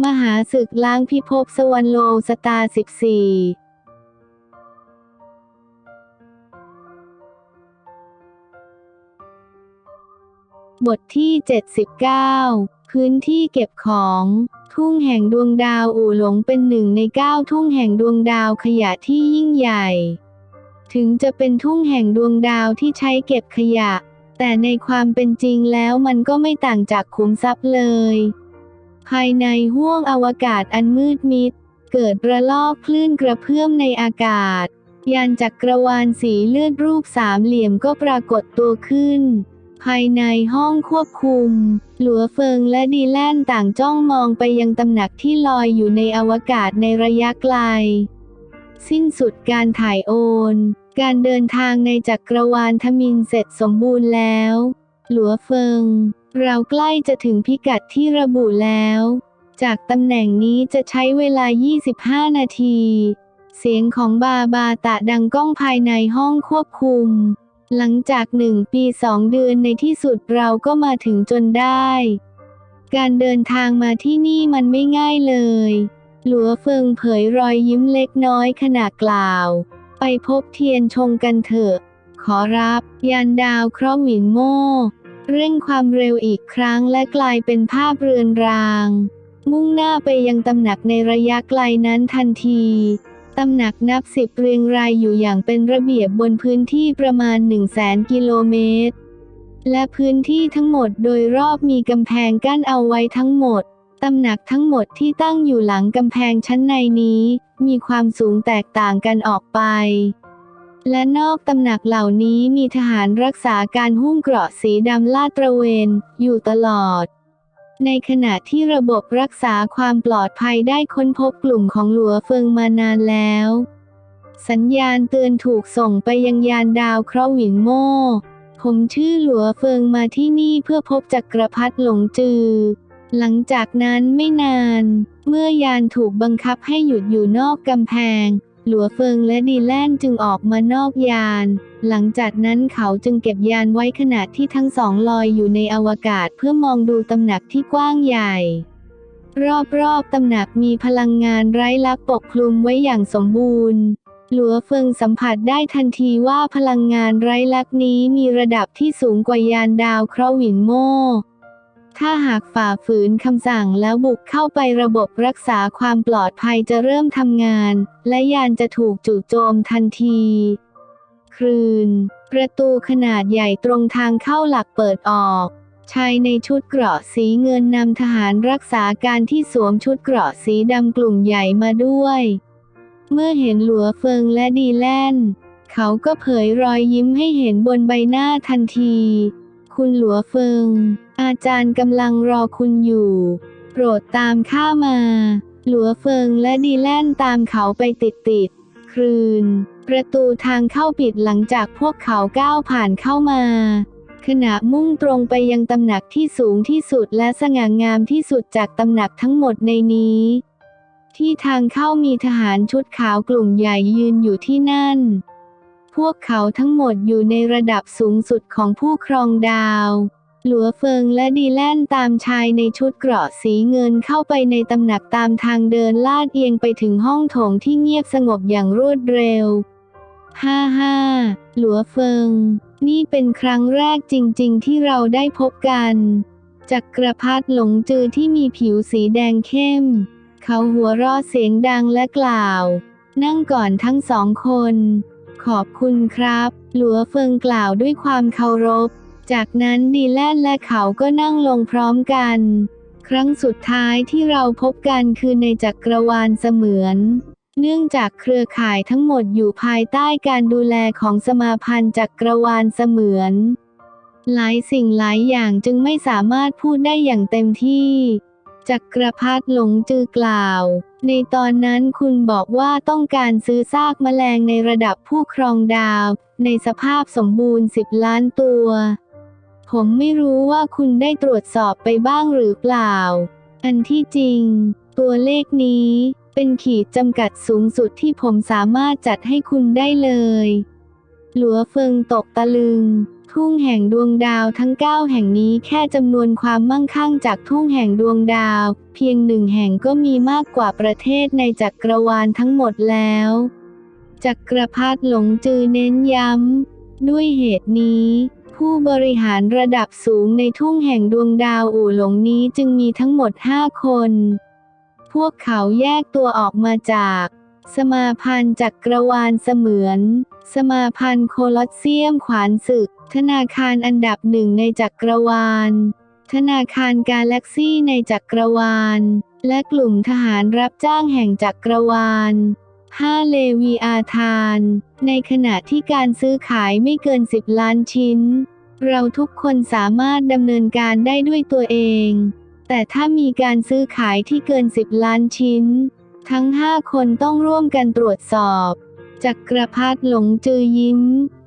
มหาศึกล้างพิภพสวรรณโลสตาร์14บทที่ 79 พื้นที่เก็บของ ทุ่งแห่งดวงดาวอู่หลงเป็นหนึ่งในเก้าทุ่งแห่งดวงดาวขยะที่ยิ่งใหญ่ ถึงจะเป็นทุ่งแห่งดวงดาวที่ใช้เก็บขยะ แต่ในความเป็นจริงแล้วมันก็ไม่ต่างจากขุมทรัพย์เลย ภายในห้วงอวกาศอันมืดมิด เกิดระลอกคลื่นกระเพื่อมในอากาศ ยานจักรวาลสีเลือดรูปสามเหลี่ยมก็ปรากฏตัวขึ้น ภายในห้องควบคุม หลัวเฟิงและดีแลนต่างจ้องมองไปยังตำหนักที่ลอยอยู่ในอวกาศในระยะไกล สิ้นสุดการถ่ายโอน การเดินทางในจักรวาลทมินเสร็จสมบูรณ์แล้ว หลัวเฟิง เราใกล้จะถึงพิกัดที่ระบุแล้ว จากตำแหน่งนี้จะใช้เวลา 25 นาที เสียงของบาบาตะดังก้องภายในห้องควบคุม หลังจากหนึ่งปีสองเดือนในที่สุดเราก็มาถึงจนได้ การเดินทางมาที่นี่มันไม่ง่ายเลย หลัวเฟิงเผยรอยยิ้มเล็กน้อยขณะกล่าว ไปพบเทียนชงกันเถอะ ขอรับ ยานดาวเคราะห์หวินโม่ เร่งความเร็วอีกครั้งและกลายเป็นภาพเรือนราง มุ่งหน้าไปยังตำหนักในระยะไกลนั้นทันทีตำหนักนับสิบเรียงรายอยู่อย่างเป็นระเบียบบนพื้นที่ประมาณ 1 0 0 0 0แสนกิโลเมตร และพื้นที่ทั้งหมดโดยรอบมีกำแพงกั้นเอาไว้ทั้งหมด ตำหนักทั้งหมดที่ตั้งอยู่หลังกำแพงชั้นในนี้ มีความสูงแตกต่างกันออกไป และนอกตำหนักเหล่านี้มีทหารรักษาการหุ้มเกราะสีดำลาดตระเวน อยู่ตลอด ในขณะที่ระบบรักษาความปลอดภัยได้ค้นพบกลุ่มของหลัวเฟิงมานานแล้ว สัญญาณเตือนถูกส่งไปยังยานดาวเคราะห์หวินโม่ผมชื่อหลัวเฟิงมาที่นี่เพื่อพบจักรพรรดิหลงจือ หลังจากนั้นไม่นาน เมื่อยานถูกบังคับให้หยุดอยู่นอกกำแพง หลัวเฟิงและดีแลนจึงออกมานอกยาน หลังจากนั้นเขาจึงเก็บยานไว้ขณะที่ทั้งสองลอยอยู่ในอวกาศเพื่อมองดูตำหนักที่กว้างใหญ่ รอบๆตำหนักมีพลังงานไร้ลักปกคลุมไว้อย่างสมบูรณ์ หลัวเฟิงสัมผัสได้ทันทีว่าพลังงานไร้ลักนี้มีระดับที่สูงกว่ายานดาวเคราะห์หวินโม ถ้าหากฝ่าฝืนคำสั่งแล้วบุกเข้าไประบบรักษาความปลอดภัยจะเริ่มทำงาน และยานจะถูกจู่โจมทันทีครืน ประตูขนาดใหญ่ตรงทางเข้าหลักเปิดออกชายในชุดเกราะสีเงินนำทหารรักษาการที่สวมชุดเกราะสีดำกลุ่มใหญ่มาด้วย เมื่อเห็นหลัวเฟิงและดีแลนเขาก็เผยรอยยิ้มให้เห็นบนใบหน้าทันที คุณหลัวเฟิง อาจารย์กำลังรอคุณอยู่ โปรดตามข้ามา หลัวเฟิงและดีแลนตามเขาไปติดติดๆครืน ประตูทางเข้าปิดหลังจากพวกเขาก้าวผ่านเข้ามาขณะมุ่งตรงไปยังตำหนักที่สูงที่สุดและสง่างามที่สุดจากตำหนักทั้งหมดในนี้ ที่ทางเข้ามีทหารชุดขาวกลุ่มใหญ่ยืนอยู่ที่นั่น พวกเขาทั้งหมดอยู่ในระดับสูงสุดของผู้ครองดาว หลัวเฟิงและดีแลนตามชายในชุดเกราะสีเงินเข้าไปในตำหนักตามทางเดินลาดเอียงไปถึงห้องโถงที่เงียบสงบอย่างรวดเร็ว ฮ่าฮ่าหลัวเฟิง นี่เป็นครั้งแรกจริง ๆ ที่เราได้พบกันจักรพรรดิหลงจือที่มีผิวสีแดงเข้ม เขาหัวเราะเสียงดังและกล่าว นั่งก่อนทั้งสองคน ขอบคุณครับ หลัวเฟิงกล่าวด้วยความเคารพ จากนั้นดีแลนและเขาก็นั่งลงพร้อมกัน ครั้งสุดท้ายที่เราพบกันคือในจักรวาลเสมือน เนื่องจากเครือข่ายทั้งหมดอยู่ภายใต้การดูแลของสมาพันธ์จักรวาลเสมือน หลายสิ่งหลายอย่างจึงไม่สามารถพูดได้อย่างเต็มที่จักรพรรดิหลงจือกล่าว ในตอนนั้นคุณบอกว่าต้องการซื้อซากแมลงในระดับผู้ครองดาว ในสภาพสมบูรณ์สิบล้านตัว ผมไม่รู้ว่าคุณได้ตรวจสอบไปบ้างหรือเปล่า อันที่จริง ตัวเลขนี้เป็นขีดจำกัดสูงสุดที่ผมสามารถจัดให้คุณได้เลย หลัวเฟิงตกตะลึง ทุ่งแห่งดวงดาวทั้ง 9 แห่งนี้แค่จำนวนความมั่งคั่งจากทุ่งแห่งดวงดาว เพียงหนึ่งแห่งก็มีมากกว่าประเทศในจักรวาลทั้งหมดแล้วจักรพรรดิหลงจือเน้นย้ำ ด้วยเหตุนี้ ผู้บริหารระดับสูงในทุ่งแห่งดวงดาวอู่หลงนี้จึงมีทั้งหมด 5 คน พวกเขาแยกตัวออกมาจาก สมาพันธ์จักรวาลเสมือน สมาพันธ์โคลอสเซียมขวานศึก ธนาคารอันดับหนึ่งในจักรวาล ธนาคารกาแล็กซี่ในจักรวาล และกลุ่มทหารรับจ้างแห่งจักรวาล 5 เลวีอาทาน ในขณะที่การซื้อขายไม่เกิน 10 ล้านชิ้น เราทุกคนสามารถดำเนินการได้ด้วยตัวเอง แต่ถ้ามีการซื้อขายที่เกิน 10 ล้านชิ้น ทั้ง 5 คนต้องร่วมกันตรวจสอบ จักรพรรดิหลงจือยิ้ม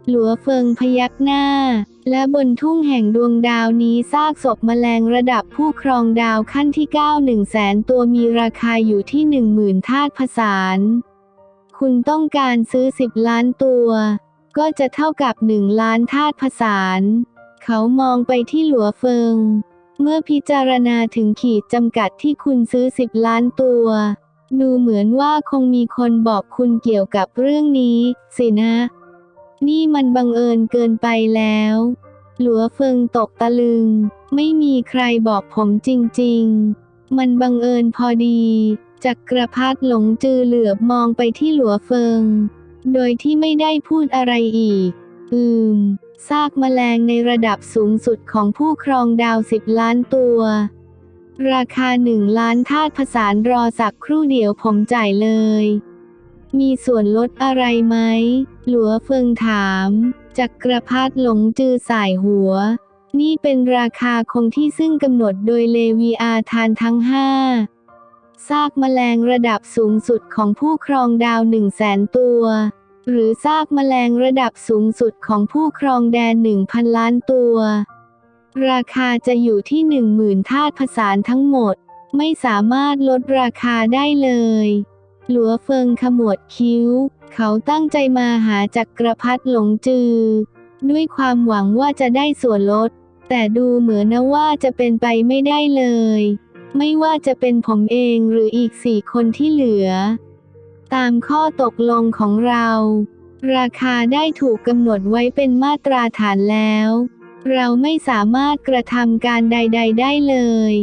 หลัวเฟิงพยักหน้า และบนทุ่งแห่งดวงดาวนี้ซากศพแมลงระดับผู้ครองดาวขั้นที่ 9 1แสนตัวมีราคาอยู่ที่ 10,000 ธาตุผสาน คุณต้องการซื้อ 10 ล้านตัว ก็จะเท่ากับ1ล้านธาตุผสานเขามองไปที่หลัวเฟิง เมื่อพิจารณาถึงขีดจำกัดที่คุณซื้อ10ล้านตัว ดูเหมือนว่าคงมีคนบอกคุณเกี่ยวกับเรื่องนี้สินะ นี่มันบังเอิญเกินไปแล้ว หลัวเฟิงตกตะลึง ไม่มีใครบอกผมจริง ๆ มันบังเอิญพอดีจักรพรรดิหลงจือเหลือบมองไปที่หลัวเฟิง โดยที่ไม่ได้พูดอะไรอีก อืม ซากแมลงในระดับสูงสุดของผู้ครองดาวสิบล้านตัว ราคาหนึ่งล้านธาตุผสานรอสักครู่เดียวผมจ่ายเลย มีส่วนลดอะไรไหม หลัวเฟิงถาม จักรพรรดิหลงจือสายหัว นี่เป็นราคาคงที่ซึ่งกำหนดโดยเลวีอาทานทั้งห้า ซากแมลงระดับสูงสุดของผู้ครองดาวหนึ่งแสนตัว หรือซากแมลงระดับสูงสุดของผู้ครองแดนหนึ่งพันล้านตัว ราคาจะอยู่ที่หนึ่งหมื่นธาตุผสานทั้งหมด ไม่สามารถลดราคาได้เลยหลัวเฟิงขมวดคิ้ว เขาตั้งใจมาหาจักรพรรดิหลงจือ ด้วยความหวังว่าจะได้ส่วนลด แต่ดูเหมือนนะว่าจะเป็นไปไม่ได้เลย ไม่ว่าจะเป็นผมเองหรืออีกสี่คนที่เหลือ ตามข้อตกลงของเรา ราคาได้ถูกกำหนดไว้เป็นมาตราฐานแล้ว เราไม่สามารถกระทำการใด ๆ ได้เลย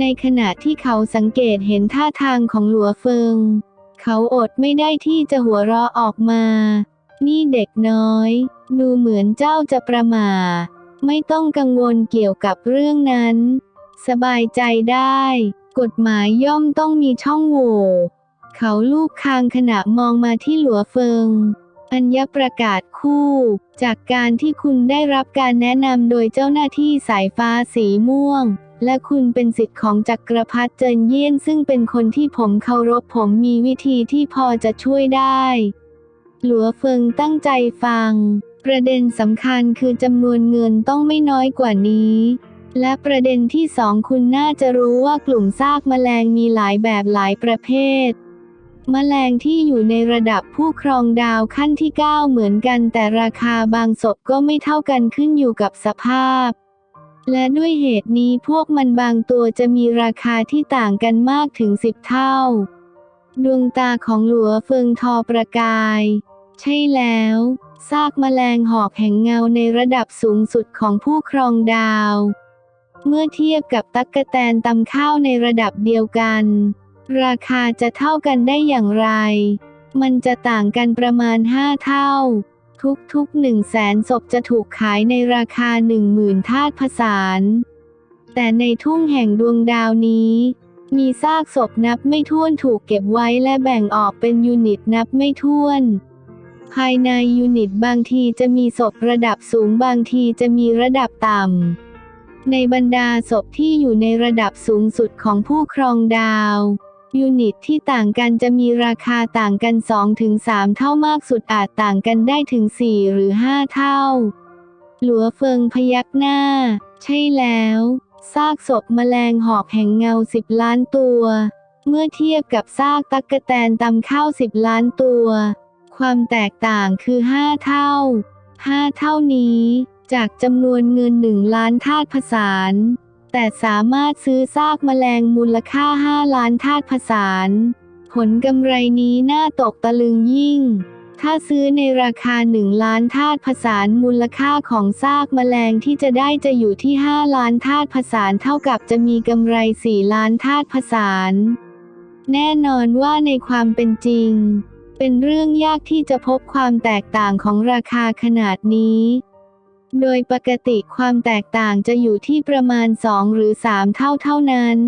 ในขณะที่เขาสังเกตเห็นท่าทางของหลัวเฟิง เขาอดไม่ได้ที่จะหัวเราะออกมา นี่เด็กน้อย ดูเหมือนเจ้าจะประมาไม่ต้องกังวลเกี่ยวกับเรื่องนั้น สบายใจได้ กฎหมายย่อมต้องมีช่องโหว่เขาลูบคางขณะมองมาที่หลัวเฟิง อัญญประกาศคู่ จากการที่คุณได้รับการแนะนำโดยเจ้าหน้าที่สายฟ้าสีม่วง และคุณเป็นสิทธิ์ของจักรพรรดิเจินเยี่ยนซึ่งเป็นคนที่ผมเคารพผมมีวิธีที่พอจะช่วยได้ หลัวเฟิงตั้งใจฟัง ประเด็นสำคัญคือจำนวนเงินต้องไม่น้อยกว่านี้ และประเด็นที่สองคุณน่าจะรู้ว่ากลุ่มซากแมลงมีหลายแบบหลายประเภท แมลงที่อยู่ในระดับผู้ครองดาวขั้นที่ 9 เหมือนกัน แต่ราคาบางศพก็ไม่เท่ากันขึ้นอยู่กับสภาพ และด้วยเหตุนี้พวกมันบางตัวจะมีราคาที่ต่างกันมากถึงสิบเท่า ดวงตาของหลัวเฟิงทอประกาย ใช่แล้วซากแมลงหอกแห่งเงาในระดับสูงสุดของผู้ครองดาว เมื่อเทียบกับตั๊กกแตนตำข้าวในระดับเดียวกัน ราคาจะเท่ากันได้อย่างไร มันจะต่างกันประมาณ 5 เท่า ทุกๆหนึ่งแสนศพจะถูกขายในราคาหนึ่งหมื่นธาตุผสานแต่ในทุ่งแห่งดวงดาวนี้ มีซากศพนับไม่ถ้วนถูกเก็บไว้และแบ่งออกเป็นยูนิตนับไม่ถ้วน ภายในยูนิตบางทีจะมีศพระดับสูงบางทีจะมีระดับต่ำ ในบรรดาศพที่อยู่ในระดับสูงสุดของผู้ครองดาว ยูนิตที่ต่างกันจะมีราคาต่างกัน 2-3 เท่ามากสุดอาจต่างกันได้ถึง 4 หรือ 5 เท่า หลัวเฟิงพยักหน้า ใช่แล้วซากศพแมลงหอกแห่งเงา 10 ล้านตัว เมื่อเทียบกับซากตักกะแตนตำข้าว 10 ล้านตัว ความแตกต่างคือ 5 เท่า 5 เท่านี้ จากจำนวนเงิน1ล้านธาตุผสาน แต่สามารถซื้อซากแมลงมูลค่า 5 ล้านธาตุผสาน ผลกำไรนี้น่าตกตะลึงยิ่ง ถ้าซื้อในราคา 1 ล้านธาตุผสานมูลค่าของซากแมลงที่จะได้จะอยู่ที่ 5 ล้านธาตุผสานเท่ากับจะมีกำไร 4 ล้านธาตุผสาน แน่นอนว่าในความเป็นจริง เป็นเรื่องยากที่จะพบความแตกต่างของราคาขนาดนี้ โดยปกติความแตกต่างจะอยู่ที่ประมาณ 2 หรือ 3 เท่าเท่านั้น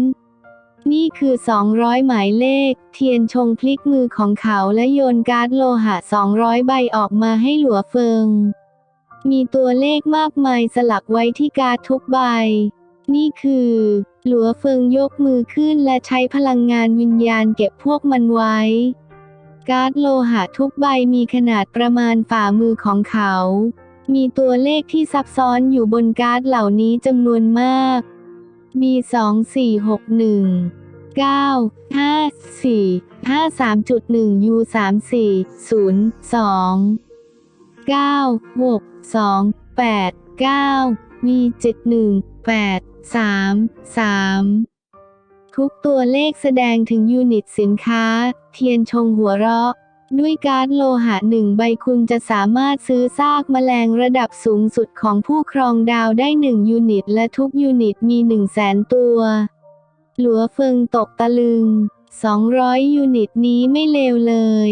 นี่คือ 200 หมายเลข เทียนชงพลิกมือของเขาและโยนการ์ดโลหะ 200 ใบออกมาให้หลัวเฟิง มีตัวเลขมากมายสลักไว้ที่การ์ดทุกใบ นี่คือ หลัวเฟิงยกมือขึ้นและใช้พลังงานวิญญาณเก็บพวกมันไว้การ์ดโลหะทุกใบมีขนาดประมาณฝ่ามือของเขา มีตัวเลขที่ซับซ้อนอยู่บนการ์ดเหล่านี้จำนวนมาก B 2 4 6 1 9 5 4 5 3.1 U 3 4 0 2 9 6 2 8 9 V 7 1 8 3 3 ทุกตัวเลขแสดงถึงยูนิตสินค้า เทียนชงหัวเราะ ด้วยการ์ดโลหะหนึ่งใบคุณจะสามารถซื้อซากแมลงระดับสูงสุดของผู้ครองดาวได้ 1 ยูนิต และทุกยูนิตมี 1 0 0 0 0แสนตัว หลัวเฟิงตกตะลึง 200 ยูนิตนี้ไม่เลวเลย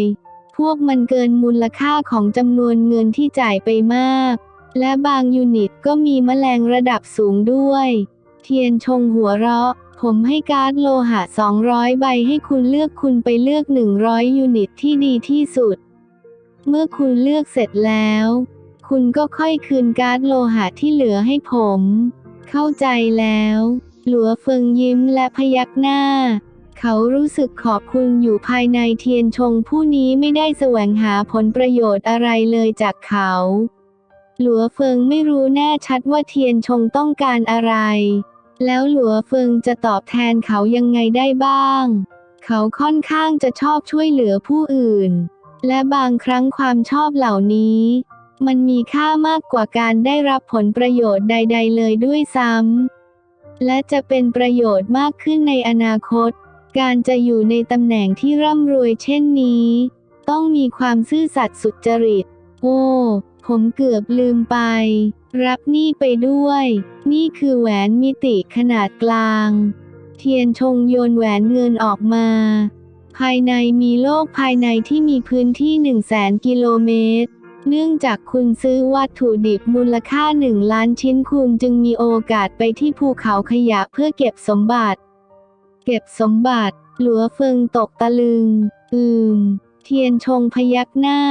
พวกมันเกินมูลค่าของจำนวนเงินที่จ่ายไปมาก และบางยูนิตก็มีแมลงระดับสูงด้วย เทียนชงหัวเราะ ผมให้การ์ดโลหะ 200 ใบให้คุณเลือกคุณไปเลือก 100 ยูนิตที่ดีที่สุด เมื่อคุณเลือกเสร็จแล้ว คุณก็ค่อยคืนการ์ดโลหะที่เหลือให้ผม เข้าใจแล้ว หลัวเฟิงยิ้มและพยักหน้า เขารู้สึกขอบคุณอยู่ภายในเทียนชงผู้นี้ไม่ได้แสวงหาผลประโยชน์อะไรเลยจากเขา หลัวเฟิงไม่รู้แน่ชัดว่าเทียนชงต้องการอะไร แล้วหลัวเฟิงจะตอบแทนเขายังไงได้บ้าง เขาค่อนข้างจะชอบช่วยเหลือผู้อื่น และบางครั้งความชอบเหล่านี้ มันมีค่ามากกว่าการได้รับผลประโยชน์ใด ๆ เลยด้วยซ้ำ และจะเป็นประโยชน์มากขึ้นในอนาคต การจะอยู่ในตำแหน่งที่ร่ำรวยเช่นนี้ ต้องมีความซื่อสัตย์สุจริต โอ้ ผมเกือบลืมไป รับนี่ไปด้วย นี่คือแหวนมิติขนาดกลาง เทียนชงโยนแหวนเงินออกมา ภายในมีโลกภายในที่มีพื้นที่ 1 0 0 0 0แสนกิโลเมตร เนื่องจากคุณซื้อวัตถุดิบมูลค่า 1 ล้านชิ้นคุณจึงมีโอกาสไปที่ภูเขาขยะเพื่อเก็บสมบัติ เก็บสมบัติ หลัวเฟิงตกตะลึง อืม เทียนชงพยักหน้า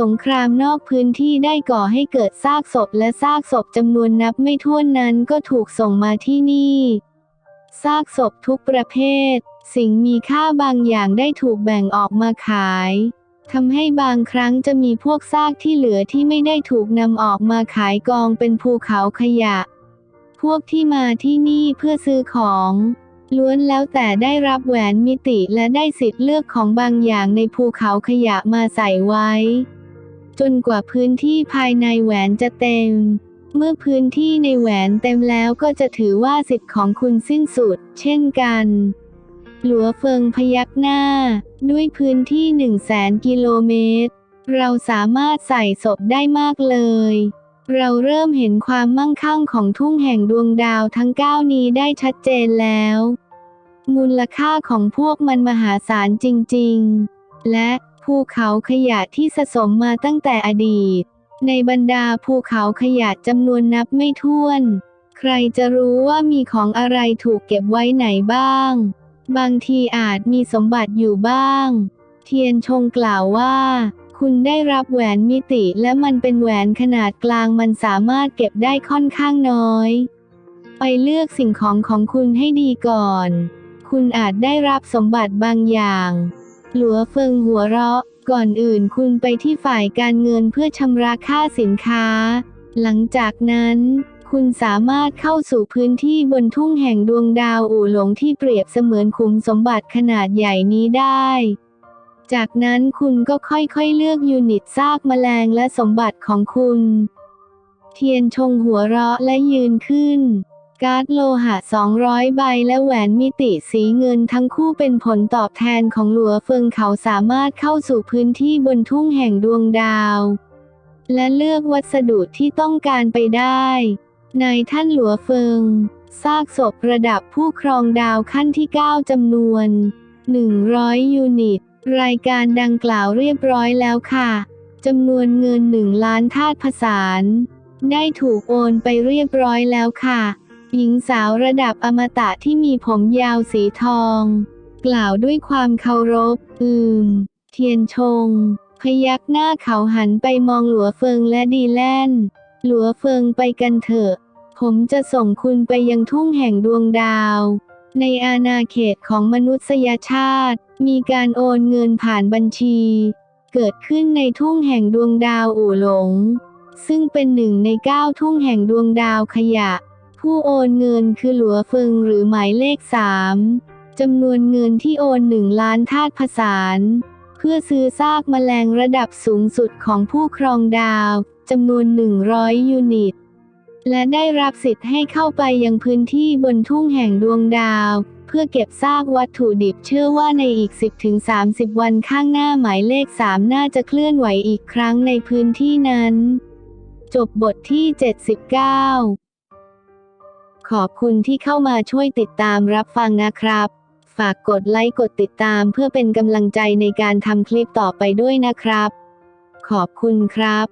สงครามนอกพื้นที่ได้ก่อให้เกิดซากศพและซากศพจำนวนนับไม่ถ้วนนั้นก็ถูกส่งมาที่นี่ซากศพทุกประเภท สิ่งมีค่าบางอย่างได้ถูกแบ่งออกมาขายทำให้บางครั้งจะมีพวกซากที่เหลือที่ไม่ได้ถูกนำออกมาขายกองเป็นภูเขาขยะ พวกที่มาที่นี่เพื่อซื้อของ ล้วนแล้วแต่ได้รับแหวนมิติและได้สิทธิ์เลือกของบางอย่างในภูเขาขยะมาใส่ไว้ จนกว่าพื้นที่ภายในแหวนจะเต็ม เมื่อพื้นที่ในแหวนเต็มแล้วก็จะถือว่าสิทธิ์ของคุณสิ้นสุด เช่นกัน หลัวเฟิงพยักหน้า ด้วยพื้นที่หนึ่งแสนกิโลเมตร เราสามารถใส่ศพได้มากเลยเราเริ่มเห็นความมั่งคั่งของทุ่งแห่งดวงดาวทั้งเก้านี้ได้ชัดเจนแล้ว มูลค่าของพวกมันมหาศาลจริง ๆ และภูเขาขยะที่สะสมมาตั้งแต่อดีต ในบรรดาภูเขาขยะจำนวนนับไม่ถ้วน ใครจะรู้ว่ามีของอะไรถูกเก็บไว้ไหนบ้าง บางทีอาจมีสมบัติอยู่บ้าง เทียนชงกล่าวว่า คุณได้รับแหวนมิติและมันเป็นแหวนขนาดกลางมันสามารถเก็บได้ค่อนข้างน้อย ไปเลือกสิ่งของของคุณให้ดีก่อน คุณอาจได้รับสมบัติบางอย่าง หลัวเฟิงหัวเราะ ก่อนอื่นคุณไปที่ฝ่ายการเงินเพื่อชำระค่าสินค้า หลังจากนั้น คุณสามารถเข้าสู่พื้นที่บนทุ่งแห่งดวงดาวอู่หลงที่เปรียบเสมือนขุมสมบัติขนาดใหญ่นี้ได้ จากนั้นคุณก็ค่อยๆเลือกยูนิตซากแมลงและสมบัติของคุณ เทียนชงหัวเราะและยืนขึ้น การ์ดโลหะ 200 ใบ และแหวนมิติสีเงินทั้งคู่เป็นผลตอบแทนของหลัวเฟิงเขาสามารถเข้าสู่พื้นที่บนทุ่งแห่งดวงดาว และเลือกวัสดุที่ต้องการไปได้นายท่านหลัวเฟิง ซากศพระดับผู้ครองดาวขั้นที่ 9จำนวน 100 ยูนิต รายการดังกล่าวเรียบร้อยแล้วค่ะจำนวนเงิน 1 ล้านธาตุผสานได้ถูกโอนไปเรียบร้อยแล้วค่ะ หญิงสาวระดับอมตะที่มีผมยาวสีทอง กล่าวด้วยความเคารพ อืม เทียนชง พยักหน้าเขาหันไปมองหลัวเฟิงและดีแลนหลัวเฟิงไปกันเถอะ ผมจะส่งคุณไปยังทุ่งแห่งดวงดาว ในอาณาเขตของมนุษยชาติ มีการโอนเงินผ่านบัญชี เกิดขึ้นในทุ่งแห่งดวงดาวอู่หลง ซึ่งเป็นหนึ่งในเก้าทุ่งแห่งดวงดาวขยะ ผู้โอนเงินคือหลัวเฟิงหรือหมายเลขสามจำนวนเงินที่โอนหนึ่งล้านธาตุผสานเพื่อซื้อซากแมลงระดับสูงสุดของผู้ครองดาวจำนวน 100 ยูนิต และได้รับสิทธิ์ให้เข้าไปยังพื้นที่บนทุ่งแห่งดวงดาว เพื่อเก็บซากวัตถุดิบเชื่อว่าในอีก 10-30 วันข้างหน้าหมายเลข 3 น่าจะเคลื่อนไหวอีกครั้งในพื้นที่นั้น จบบทที่ 79 ขอบคุณที่เข้ามาช่วยติดตามรับฟังนะครับ ฝากกดไลค์กดติดตามเพื่อเป็นกำลังใจในการทำคลิปต่อไปด้วยนะครับ ขอบคุณครับ